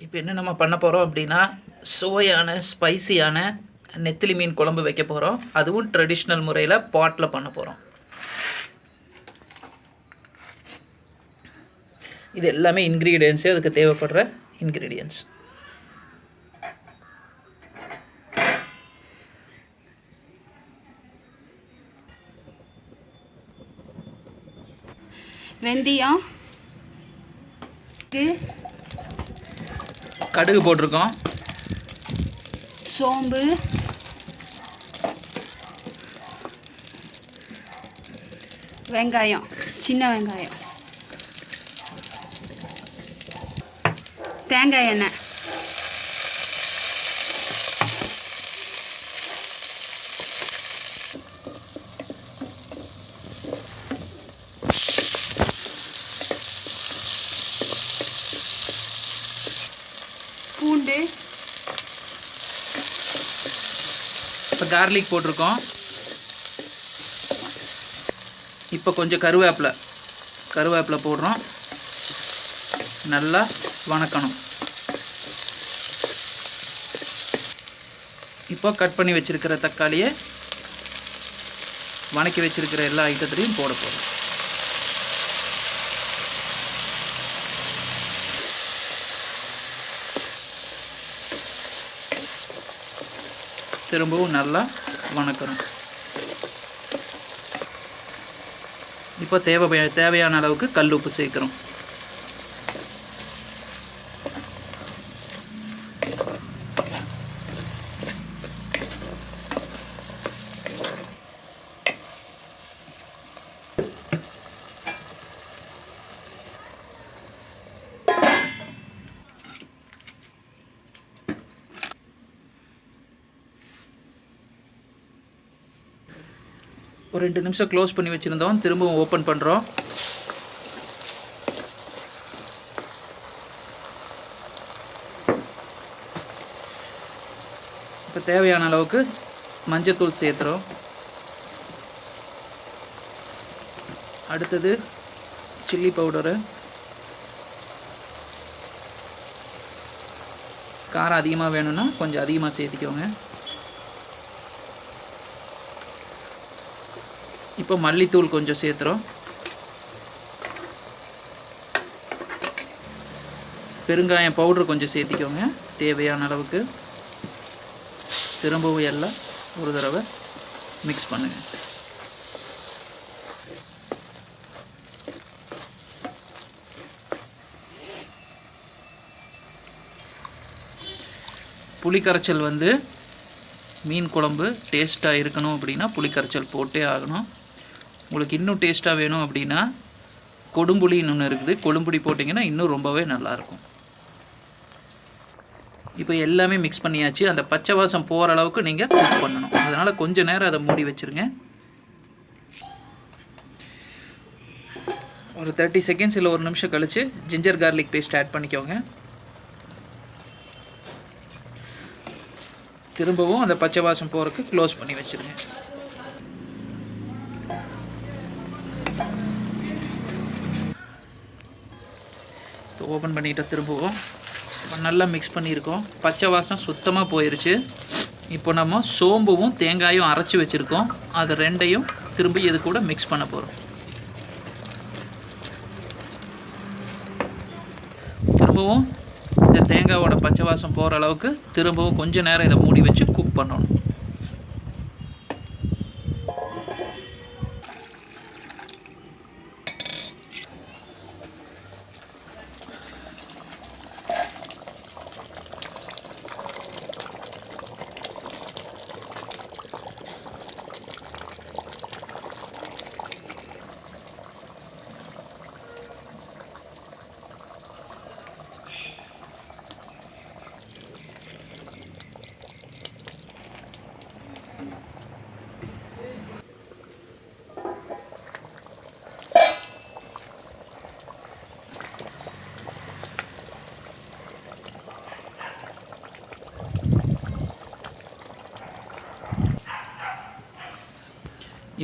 இப்போ என்ன நம்ம பண்ண போகிறோம் அப்படின்னா சுவையான ஸ்பைசியான நெத்திலி மீன் குழம்பு வைக்க போகிறோம் அதுவும் ட்ரெடிஷ்னல் முறையில் பாட்டில் பண்ண போகிறோம் இது எல்லாமே இன்க்ரீடியன்ஸே அதுக்கு தேவைப்படுற இன்க்ரீடியன்ஸ் வெந்தயம் கடுகு போட்டிருக்கோம். சோம்பு. வெங்காயம் சின்ன வெங்காயம். தேங்காய் எண்ணெய். பூண்டு இப்போ கார்லிக் போட்டிருக்கோம். இப்போ கொஞ்சம் கருவேப்பிலை. கருவேப்பிலை போடுறோம். நல்லா வணக்கணும். இப்போ கட் பண்ணி வச்சிருக்கிற தக்காளியை வணக்கி வச்சிருக்கிற எல்லா ஐட்டத்துலையும் போட போகிறோம் திரும்பவும் நல்லா வணக்கணும். இப்போ தேவை தேவையான அளவுக்கு கல் உப்பு சேர்க்குறோம். ஒரு ரெண்டு நிமிஷம் க்ளோஸ் பண்ணி வச்சுருந்தோம். திரும்பவும் ஓப்பன் பண்ணுறோம் இப்போ தேவையான அளவுக்கு மஞ்சத்தூள் சேர்த்துறோம். அடுத்தது சில்லி பவுடரு காரம் அதிகமாக வேணும்னா கொஞ்சம் அதிகமாக சேர்த்திக்கோங்க. இப்போ மல்லித்தூள் கொஞ்சம் சேர்த்துறோம். பெருங்காயம் பவுட்ரு கொஞ்சம் சேர்த்திக்கோங்க தேவையான அளவுக்கு. திரும்பவும் எல்லாம் ஒரு தடவை மிக்ஸ் பண்ணுங்கள் புளிக்கரைச்சல் வந்து மீன் குழம்பு டேஸ்ட்டாக இருக்கணும் அப்படின்னா புளிக்கரைச்சல் போட்டே ஆகணும். உங்களுக்கு இன்னும் டேஸ்ட்டாக வேணும் அப்படின்னா கொடும்புளின்னு ஒன்று இருக்குது. கொடும்புளி போட்டிங்கன்னா இன்னும் ரொம்பவே நல்லாயிருக்கும். இப்போ எல்லாமே மிக்ஸ் பண்ணியாச்சு. அந்த பச்சை வாசம் போகிற அளவுக்கு நீங்கள் குக் பண்ணணும். அதனால் கொஞ்சம் நேரம் அதை மூடி வச்சுருங்க. ஒரு தேர்ட்டி செகண்ட்ஸ் இல்லை ஒரு நிமிஷம் கழித்து ஜிஞ்சர் கார்லிக் பேஸ்ட் ஆட் பண்ணிக்கோங்க. திரும்பவும் அந்த பச்சை வாசம் போகிறதுக்கு க்ளோஸ் பண்ணி வச்சுருங்க. ஓப்பன் பண்ணிட்டு திரும்பவும். நல்லா மிக்ஸ் பண்ணியிருக்கோம். பச்சை வாசம் சுத்தமாக போயிருச்சு. இப்போ நம்ம சோம்புவும் தேங்காயும் அரைச்சி வச்சுருக்கோம். அது ரெண்டையும் திரும்பி இது கூட மிக்ஸ் பண்ண போகிறோம் திரும்பவும் இந்த தேங்காயோட பச்சை வாசம் போகிற அளவுக்கு திரும்பவும் கொஞ்ச நேரம் இதை மூடி வச்சு குக் பண்ணணும்.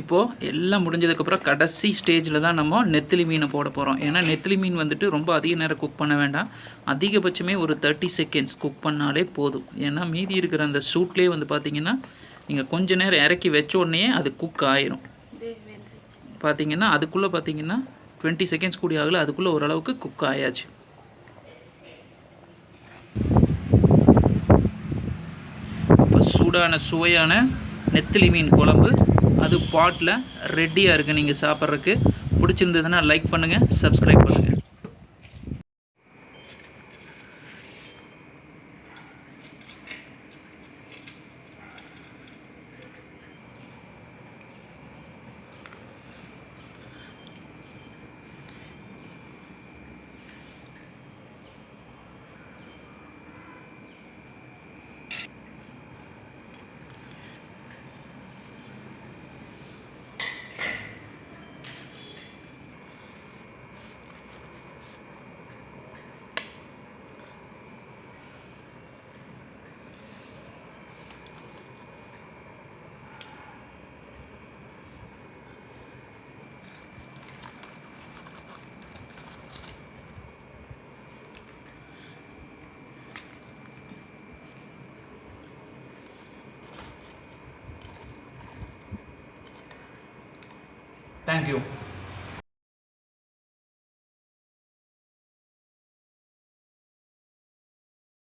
இப்போது எல்லாம் முடிஞ்சதுக்கப்புறம் கடைசி ஸ்டேஜில் தான் நம்ம நெத்திலி மீனை போட போகிறோம் ஏன்னா நெத்திலி மீன் வந்துட்டு ரொம்ப அதிக நேரம் குக் பண்ண வேண்டாம். அதிகபட்சமே ஒரு தேர்ட்டி செகண்ட்ஸ் குக் பண்ணாலே போதும். ஏன்னா மீதி இருக்கிற அந்த சூட்லேயே வந்து பார்த்தீங்கன்னா நீங்கள் கொஞ்ச நேரம் இறக்கி வச்ச உடனே அது குக் ஆயிரும். பார்த்தீங்கன்னா அதுக்குள்ளே பார்த்தீங்கன்னா டுவெண்ட்டி செகண்ட்ஸ் கூடி ஆகல அதுக்குள்ளே ஓரளவுக்கு குக் ஆயாச்சு. இப்போ சூடான சுவையான நெத்திலி மீன் குழம்பு அது பாட்டில் ரெடியாக இருக்குது நீங்கள் சாப்பிட்றதுக்கு. பிடிச்சிருந்ததுன்னா லைக் பண்ணுங்கள் சப்ஸ்கிரைப் பண்ணுங்கள் தேங்க்யூ